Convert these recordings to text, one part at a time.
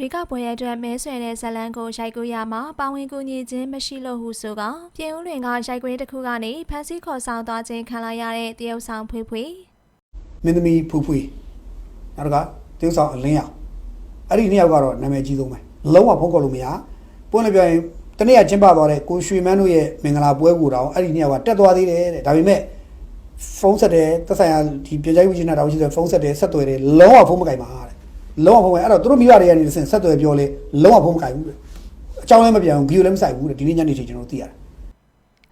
ရွေးကောက်ပွဲရဲ့အတွက်မဲဆွယ်တဲ့ဇတ်လန်းကိုရိုက်ကူးရမှာပါဝင်ကူညီခြင်းမရှိလို့ဟုဆိုကပြင်ဦးလွင်ကရိုက်ကွင်းတစ်ခုကနေဖမ်းဆီးခေါ်ဆောင်သွားခြင်းခံလိုက်ရတဲ့တရုတ်ဆောင်ဖွေးဖွေးမင်းသမီးဖူဖူနောက်တစ်ခါတင်းဆောင်အလင်းရောင်အဲ့ဒီနှစ်ယောက်ကတော့နာမည်ကြီးဆုံးပဲလုံးဝဖုံးကော်လို့မရပွင့်လည်းပြောရင်တနေ့ကကျင်းပသွားတဲ့ကိုရွှေမန်းတို့ရဲ့မင်္ဂလာပွဲကိုတောင်အဲ့ဒီနှစ်ယောက်ကတက်သွားသေးတယ်တဲ့ဒါပေမဲ့ဖုန်းဆက်တယ်သက်ဆိုင်ရာဒီပြန်ကြိုက်ဝချင်းတာတောင်ရှိတယ်ဖုန်းဆက်တယ်ဆက်သွယ်တယ်လုံးဝဖုန်းမကင်ပါတဲ့ လုံးဝဖုန်းမကင်အဲ့တော့သူတို့မိဘတွေကနေတစ်ဆင့်ဆက်သွယ်ပြောလေလုံးဝဖုန်းမကင်ဘူးတဲ့အကြောင်းလည်းမပြန်ဘူးဗီဒီယိုလည်းမဆိုင်ဘူးတဲ့ဒီနေ့ညနေထိကျွန်တော်တို့သိရတယ်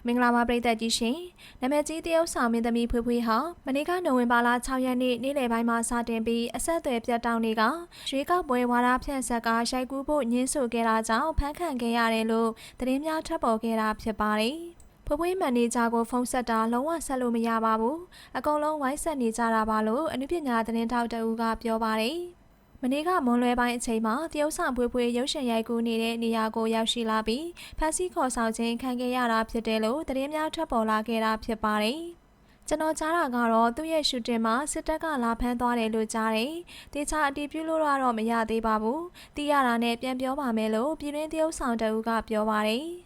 မင်္ဂလာပါပရိသတ်ကြီးရှင်နာမည်ကြီးတရုတ်ဆောင်မင်းသမီးဖွေးဖွေးဟာမနေ့ကနိုဝင်ဘာလ6ရက်နေ့နေ့လယ်ပိုင်းမှာစတင်ပြီးအဆက်အသွယ်ပြတ်တောက်နေကရွှေကောက်ပွဲဝါဒဖြန့်ဆက်ကရိုက်ကူးဖို့ညှင်းဆိုခဲ့တာကြောင့်ဖမ်းခံခဲ့ရတယ်လို့သတင်းများထွက်ပေါ်ခဲ့တာဖြစ်ပါတယ်ဖွေးဖွေးမန်နေဂျာကိုဖုန်းဆက်တာလုံးဝဆက်လို့မရပါဘူးအကုန်လုံးဝိုင်းဆက်နေကြတာပါလို့အနုပညာသတင်းထောက်တအူးကပြောပါတယ် မနေ့ကမွန်လွဲပိုင်းအချိန်မှာတရုတ်ဆောင်ဖွေးဖွေးရုပ်ရှင်ရိုက်ကူးနေတဲ့နေရာကိုရောက်ရှိလာပြီးဖမ်းဆီးခေါ်ဆောင်ခြင်းခံခဲ့ရတာဖြစ်တယ်လို့သတင်းများထွက်ပေါ်လာခဲ့တာဖြစ်ပါတယ်။ကျွန်တော်ကြားတာကတော့သူ့ရဲ့ရှူတင်မှာစစ်တပ်ကလာဖမ်းသွားတယ်လို့ကြားတယ်။တေချာအတီးပြုလို့တော့မရသေးပါဘူး။တီးရတာနဲ့ပြန်ပြောပါမယ်လို့ပြည်တွင်းတရုတ်ဆောင်တအူးကပြောပါတယ်။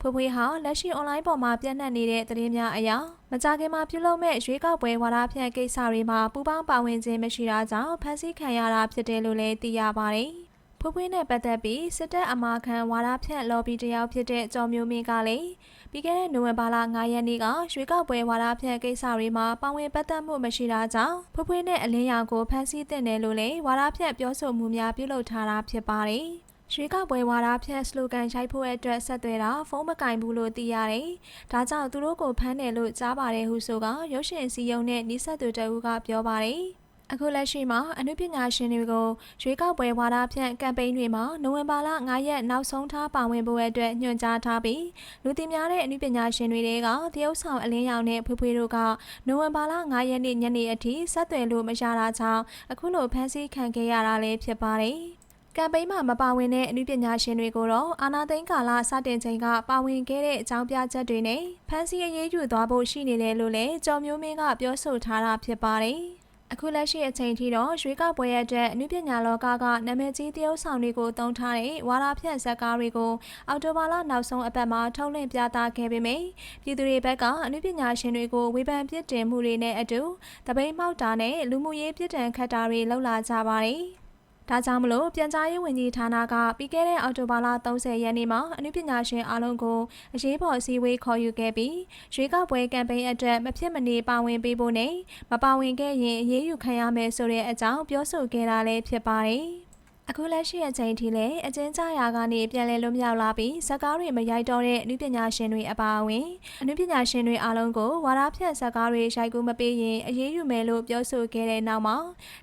ဖွေးဖွေးဟာလက်ရှိ online ပေါ်မှာပြန့်နှံ့နေတဲ့သတင်းများအရာမကြခင်မှာပြုလုပ်မဲ့ရွေးကောက်ပွဲဝါဒဖြန့်ကိစ္စတွေမှာပူးပေါင်းပါဝင်ခြင်းမရှိတာကြောင့်ဖမ်းဆီးခံရတာဖြစ်တယ်လို့လည်းသိရပါတယ်။ဖွေးဖွေးနဲ့ပတ်သက်ပြီးစစ်တပ်အမာခံဝါဒဖြန့် lobby တယောက်ဖြစ်တဲ့ကျော်မျိုးမင်းကလည်းပြီးခဲ့တဲ့နိုဝင်ဘာလ9ရက်နေ့ကရွှေကောက်ပွဲဝါဒဖြန့်ကိစ္စတွေမှာပါဝင်ပတ်သက်မှုမရှိတာကြောင့်ဖွေးဖွေးနဲ့အလင်းရောင်ကိုဖမ်းဆီးတင်တယ်လို့လည်းဝါဒဖြန့်ပြောဆိုမှုများပြုလုပ်ထားတာဖြစ်ပါတယ်။ ရွှေကောက်ပွဲဝါဒဖြန့်စလိုဂန်ရိုက်ဖို့အတွက်ဆက်သွယ်တာဖုန်းမကင်ဘူးလို့သိရတယ်။ဒါကြောင့်သူတို့ကိုဖမ်းတယ်လို့ကြားပါတယ်ဟုဆိုကရုပ်ရှင်စီယုံနဲ့နီးစပ်သူတအူးကပြောပါတယ်။အခုလက်ရှိမှာအနုပညာရှင်တွေကိုရွေးကောက်ပွဲဝါဒဖြန့်ကမ်ပိန်းတွေမှာနိုဝင်ဘာလ9ရက်နောက်ဆုံးထားပါဝင်ဖို့အတွက်ညွှန်ကြားထားပြီးလူသိများတဲ့အနုပညာရှင်တွေကတရုတ်ဆောင်အလင်းရောင်နဲ့ဖွေးဖွေးတို့ကနိုဝင်ဘာလ9ရက်နေ့ညနေအထိဆက်သွယ်လို့မရတာကြောင့်အခုလိုဖမ်းဆီးခံခဲ့ရတာလည်းဖြစ်ပါတယ်။ ကမ်ပိန်းမှာမပါဝင်တဲ့အနုပညာရှင်တွေကိုတော့အာနာသိန်းကာလစတင်ချိန်ကပါဝင်ခဲ့တဲ့အကြောင်းပြချက်တွေနဲ့ဖမ်းဆီးအရေးယူသွားဖို့ရှိနေတယ်လို့လည်းကျော်မျိုးမင်းကပြောဆိုထားတာဖြစ်ပါတယ်။အခုလက်ရှိအချိန်ထိတော့ရွေးကောက်ပွဲရဲ့အတွက်အနုပညာလောကကနာမည်ကြီးတရုတ်ဆောင်တွေကိုတုံးထားတဲ့ဝါဒဖြန့်ဇာတ်ကားတွေကိုအော်တိုဘာလနောက်ဆုံးအပတ်မှာထုတ်လွှင့်ပြသခဲ့ပေမယ့်ပြည်သူတွေဘက်ကအနုပညာရှင်တွေကိုဝေဖန်ပြစ်တင်မှုတွေနဲ့အတူတပိတ်မှောက်တာနဲ့လူမှုရေးပြစ်ဒဏ်ခတ်တာတွေလှုပ်လာကြပါတယ်။ ဒါကြောင့်မလို့ပြန်ကြားရေးဝန်ကြီးဌာနကပြီးခဲ့တဲ့အောက်တိုဘာလ30ရက်နေ့မှာအနုပညာရှင်အားလုံးကိုအရေးပေါ်အစည်းအဝေးခေါ်ယူခဲ့ပြီးရွေးကောက်ပွဲကမ်ပိန်းအတွက်မဖြစ်မနေပါဝင်ပေးဖို့နဲ့မပါဝင်ခဲ့ရင်အရေးယူခံရမယ်ဆိုတဲ့အကြောင်းပြောဆိုခဲ့တာလည်းဖြစ်ပါတယ်။ အခုလက်ရှိအချိန်ထိလည်းအကျဉ်းချရာကနေပြန်လည်လွတ်မြောက်လာပြီးဇက်ကားတွေမရိုက်တော့တဲ့အနုပညာရှင်တွေအပါအဝင်အနုပညာရှင်တွေအားလုံးကိုဝါဒဖြန့်ဇက်ကားတွေရိုက်ကူးမပေးရင်အရေးယူမယ်လို့ပြောဆိုခဲ့တဲ့နောက်မှာ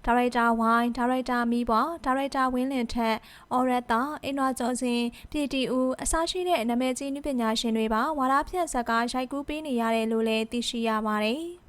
ဒါရိုက်တာဝိုင်းဒါရိုက်တာမီးပွားဒါရိုက်တာဝင်းလင်ထက်အော်ရတာအင်းနွားကျော်စင်ပြည်တီဦးအစရှိတဲ့နာမည်ကြီးအနုပညာရှင်တွေပါဝါဒဖြန့်ဇက်ကားရိုက်ကူးပေးနေရတယ်လို့လည်းသိရှိရပါတယ်။